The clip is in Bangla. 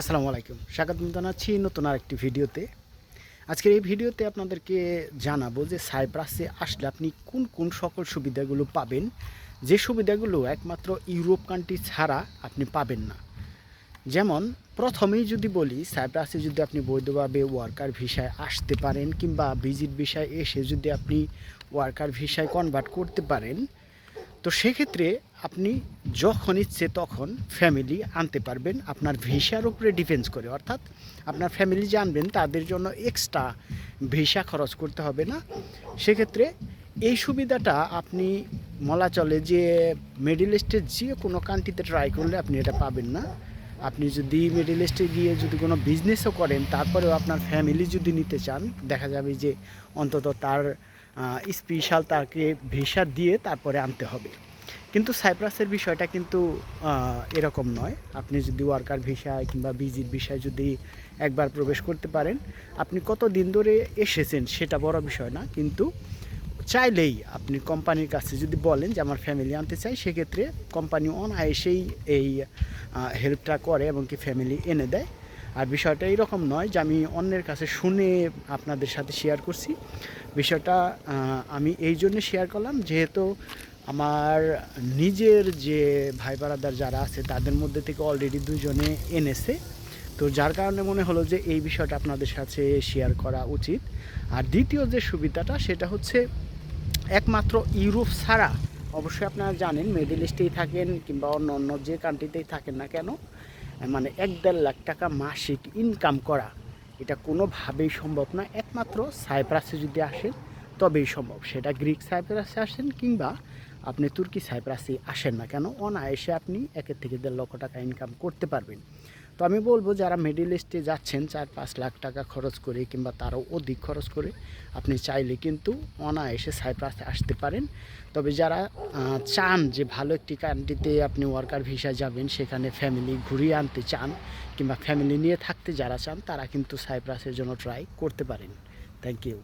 আসসালামু আলাইকুম। স্বাগত জানাচ্ছি নতুন আরেকটি ভিডিওতে। আজকের এই ভিডিওতে আপনাদেরকে জানাব যে সাইপ্রাসে আসলে আপনি কোন কোন সকল সুবিধাগুলো পাবেন। যে সুবিধাগুলো একমাত্র ইউরোপ কান্ট্রি ছাড়া আপনি পাবেন না। যেমন, প্রথমেই যদি বলি, সাইপ্রাসে যদি আপনি বৈধভাবে ওয়ার্কার ভিসায় আসতে পারেন কিংবা ভিজিট ভিসায় এসে যদি আপনি ওয়ার্কার ভিসায় কনভার্ট করতে পারেন, তো সেক্ষেত্রে আপনি যখন ইচ্ছে তখন ফ্যামিলি আনতে পারবেন। আপনার ভিসার উপরে ডিপেন্স করে। অর্থাৎ আপনার ফ্যামিলি জানবেন, তাদের জন্য এক্সট্রা ভিসা খরচ করতে হবে না। সেক্ষেত্রে এই সুবিধাটা আপনি মলা চলে যে মিডিল ইস্টের যে কোনো কান্ট্রিতে ট্রাই করলে আপনি এটা পাবেন না। আপনি যদি মিডিল ইস্টে গিয়ে যদি কোনো বিজনেসও করেন, তারপরেও আপনার ফ্যামিলি যদি নিতে চান, দেখা যাবে যে অন্তত তার স্পেশাল তাকে ভিসা দিয়ে তারপরে আনতে হবে। কিন্তু সাইপ্রাসের বিষয়টা কিন্তু এরকম নয়। আপনি যদি ওয়ার্কার ভিসায় কিংবা ভিজিট ভিসায় যদি একবার প্রবেশ করতে পারেন, আপনি কত দিন ধরে এসেছেন সেটা বড় বিষয় না। কিন্তু চাইলেই আপনি কোম্পানির কাছে যদি বলেন যে, আমার ফ্যামিলি আনতে চাই, সেক্ষেত্রে কোম্পানি অনায়াসেই এই হেল্পটা করে এবং কি ফ্যামিলি এনে দেয়। আর বিষয়টা এরকম নয় যে, আমি অন্যের কাছে শুনে আপনাদের সাথে শেয়ার করছি। বিষয়টা আমি এই জন্য শেয়ার করলাম যেহেতু আমার নিজের যে ভাই বারাদার যারা আছে, তাদের মধ্যে থেকে অলরেডি দুজনে এনেছে। তো যার কারণে মনে হলো যে এই বিষয়টা আপনাদের সাথে শেয়ার করা উচিত। আর দ্বিতীয় যে সুবিধাটা, সেটা হচ্ছে একমাত্র ইউরোপ ছাড়া, অবশ্যই আপনারা জানেন মিডল ইস্টেই থাকেন কিংবা অন্য অন্য যে কান্ট্রিতেই থাকেন না কেন মানে এক দেড় লাখ টাকা মাসিক ইনকাম করা, এটা কোনোভাবেই সম্ভব না। একমাত্র সাইপ্রাসে যদি আসেন, তবেই সম্ভব। সেটা গ্রিক সাইপ্রাসে আসেন কিংবা আপনি তুর্কি সাইপ্রাসে আসেন না কেন? অনায়াসে আপনি একের থেকে দেড় লক্ষ টাকা ইনকাম করতে পারবেন। তো আমি বলব, যারা মিডিল ইস্টে যাচ্ছেন, চার পাঁচ লাখ টাকা খরচ করে কিংবা তারও অধিক খরচ করে, আপনি চাইলে কিন্তু অনায়াসে সাইপ্রাসে আসতে পারেন। তবে যারা চান যে ভালো একটি কান্ট্রিতে আপনি ওয়ার্কার ভিসা যাবেন, সেখানে ফ্যামিলি ঘুরিয়ে আনতে চান কিংবা ফ্যামিলি নিয়ে থাকতে যারা চান, তারা কিন্তু সাইপ্রাসের জন্য ট্রাই করতে পারেন। Thank you